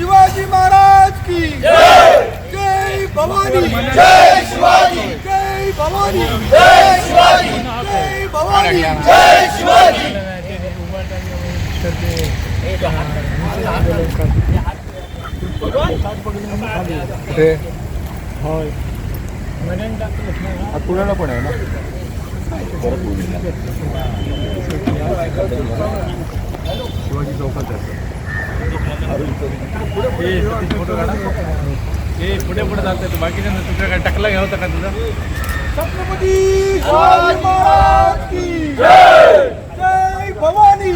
शिवाजी महाराज की। जय भवानी। जय शिवाजी। जय भवानी। जय शिवाजी। जय भवानी। जय शिवाजी। पुण्याला पण आहे ना? शिवाजी चौकात आहे. पुढे पुढे चालतंय बाकीच्या तुझ्या टकला घ्या होता का तुझा छत्रपती भवानी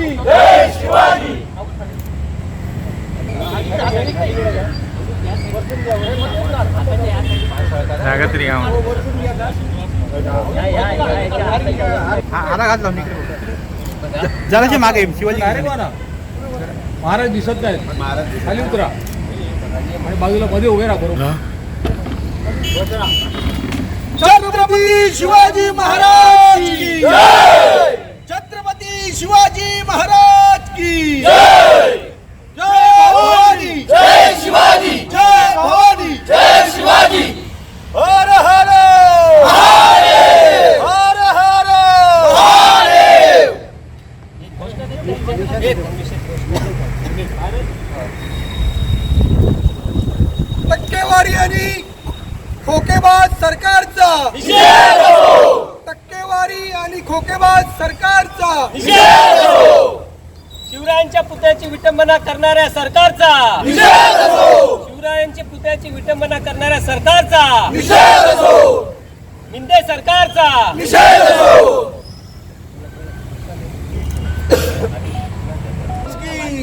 घातला जराशी मागे शिवाजी महाराज दिसत नाहीत. खाली उतरा. आणि बाजूला मध्ये उभे राहा बरोबर छत्रपती शिवाजी महाराज की जय छत्रपती शिवाजी महाराज की जय जय भवानी जय शिवाजी जय भवानी जय शिवाजी हर हर हर हर आणि खोकेबाज सरकारचा. टक्केवारी आणि खोकेबाज सरकारचा. शिवरायांच्या पुतळ्याची विटंबना करणाऱ्या सरकारचा. शिवरायांच्या पुतळ्याची विटंबना करणाऱ्या सरकारचा. शिंदे सरकारचा.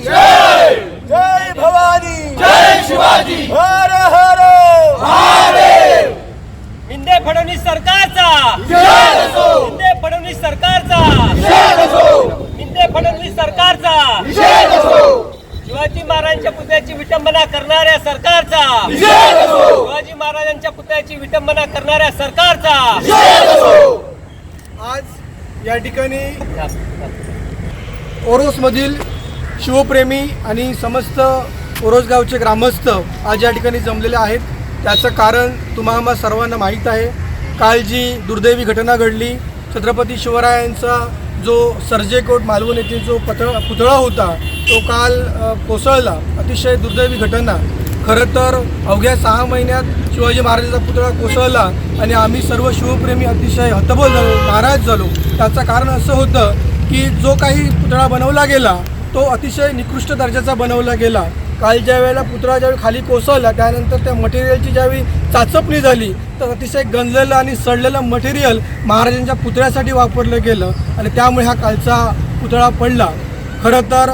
जय जय भवानी. जय शिवाजी! सरकारचा. शिवाजी महाराजांच्या पुतळ्याची विटंबना करणाऱ्या सरकारचा. शिवाजी महाराजांच्या पुतळ्याची विटंबना करणाऱ्या सरकारचा. आज या ठिकाणी ओरोसमधील शिवप्रेमी आणि समस्त ओरोस गावचे ग्रामस्थ आज या ठिकाणी जमलेले आहेत. त्याचं कारण तुम्हाला सर्वांना माहीत आहे. काल जी दुर्दैवी घटना घडली छत्रपती शिवरायांचा जो सर्जेकोट मालवण येथे जो पतळा पुतळा होता तो काल कोसळला. अतिशय दुर्दैवी घटना. खरं तर अवघ्या सहा महिन्यात शिवाजी महाराजांचा पुतळा कोसळला आणि आम्ही सर्व शिवप्रेमी अतिशय हतबल झालो नाराज झालो. त्याचं कारण असं होतं की जो काही पुतळा बनवला गेला तो अतिशय निकृष्ट दर्जाचा बनवला गेला. काल ज्या वेळेला पुतळा ज्यावेळी खाली कोसळला त्यानंतर त्या मटेरियलची ज्यावेळी चाचपणी झाली तर अतिशय गंजलेलं आणि सडलेलं मटेरियल महाराजांच्या पुतळ्यासाठी वापरलं गेलं आणि त्यामुळे हा कालचा पुतळा पडला. खरं तर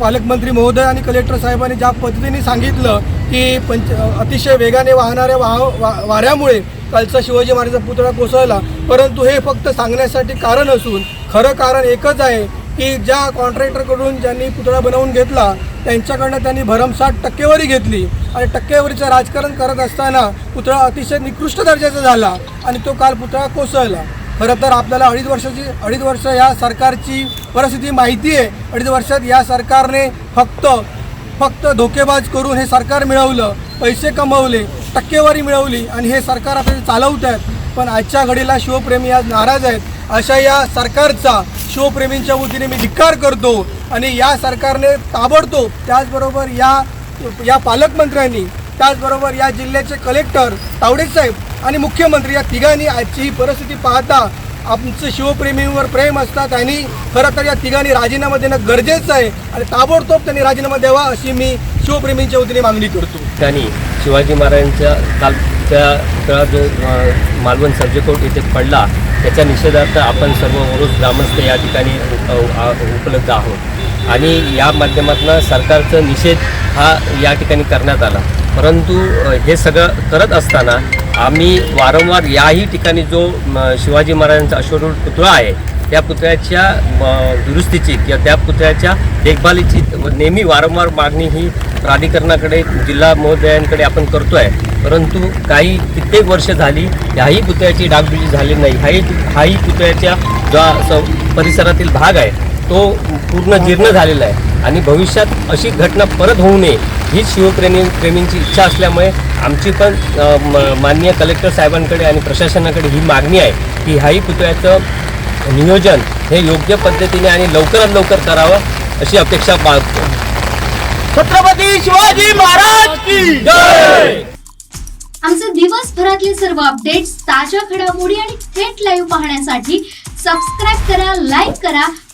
पालकमंत्री महोदय आणि कलेक्टर साहेबांनी ज्या पद्धतीने सांगितलं की पंच अतिशय वेगाने वाहणाऱ्या वाह वा वाऱ्यामुळे कालचा शिवाजी महाराजांचा पुतळा कोसळला परंतु हे फक्त सांगण्यासाठी कारण असून खरं कारण एकच आहे की ज्या कॉन्ट्रॅक्टरकडून ज्यांनी पुतळा बनवून घेतला त्यांच्याकडनं त्यांनी भरमसाठ टक्केवारी घेतली. आणि टक्केवारीचं राजकारण करत असताना पुतळा अतिशय निकृष्ट दर्जाचा झाला आणि तो काल पुतळा कोसळला. खरं तर आपल्याला अडीच वर्षाची अडीच वर्ष या सरकारची परिस्थिती माहिती आहे. अडीच वर्षात या सरकारने फक्त फक्त धोकेबाज करून हे सरकार मिळवलं पैसे कमवले टक्केवारी मिळवली आणि हे सरकार आता चालवत आहेत. पण आजच्या घडीला शिवप्रेमी आज नाराज आहेत. अशा या सरकारचा शिवप्रेमींच्या वतीने मी धिक्कार करतो आणि या सरकारने ताबडतोब त्याचबरोबर या या पालकमंत्र्यांनी त्याचबरोबर या जिल्ह्याचे कलेक्टर तावडे साहेब आणि मुख्यमंत्री या तिघांनी आजची ही परिस्थिती पाहता आमचं शिवप्रेमींवर प्रेम असतात आणि खरं तर या तिघांनी राजीनामा देणं गरजेचं आहे आणि ताबडतोब त्यांनी राजीनामा द्यावा अशी मी शिवप्रेमींच्या वतीने मागणी करतो. त्यांनी शिवाजी महाराजांच्या कालच्या पुतळा जो मालवण सर्जेकोट इथे पडला त्याच्या निषेधार्थ आपण सर्व वरुष ग्रामस्थ या ठिकाणी उपलब्ध आहोत. आणि या माध्यमातून सरकारचा निषेध हा या ठिकाणी करण्यात आला. परंतु हे सगळं करत असताना आम्ही वारंवार याही ठिकाणी जो म, शिवाजी महाराजांचा अश्वरूढ पुतळा आहे त्या पुतळ्याच्या दुरुस्तीची किंवा त्या पुतळ्याच्या देखभालीची नेहमी वारंवार मागणी ही प्राधिकरणाकडे जिल्हा महोदयांकडे आपण करतो आहे परंतु काही कित्येक वर्ष झाली याही पुतळ्याची डागडुजी झाली नाही. हाही हाही पुतळ्याच्या जो परिसरातील भाग आहे तो पूर्ण जीर्ण झालेला आहे. आणि भविष्यात अशी घटना परत होऊ नये हीच शिवप्रेमी प्रेमींची इच्छा असल्यामुळे आमची पण माननीय कलेक्टर साहेबांकडे आणि प्रशासनाकडे ही मागणी आहे की ह्याही पुतळ्याचं नियोजन हे योग्य पद्धतीने आणि लवकरात लवकर करावं अशी अपेक्षा बाळगतो. छत्रपती शिवाजी महाराज की आमचे दिवसभरातले सर्व अपडेट्स ताज्या घडामोडी आणि थेट लाईव्ह पाहण्यासाठी सबस्क्राईब करा लाईक करा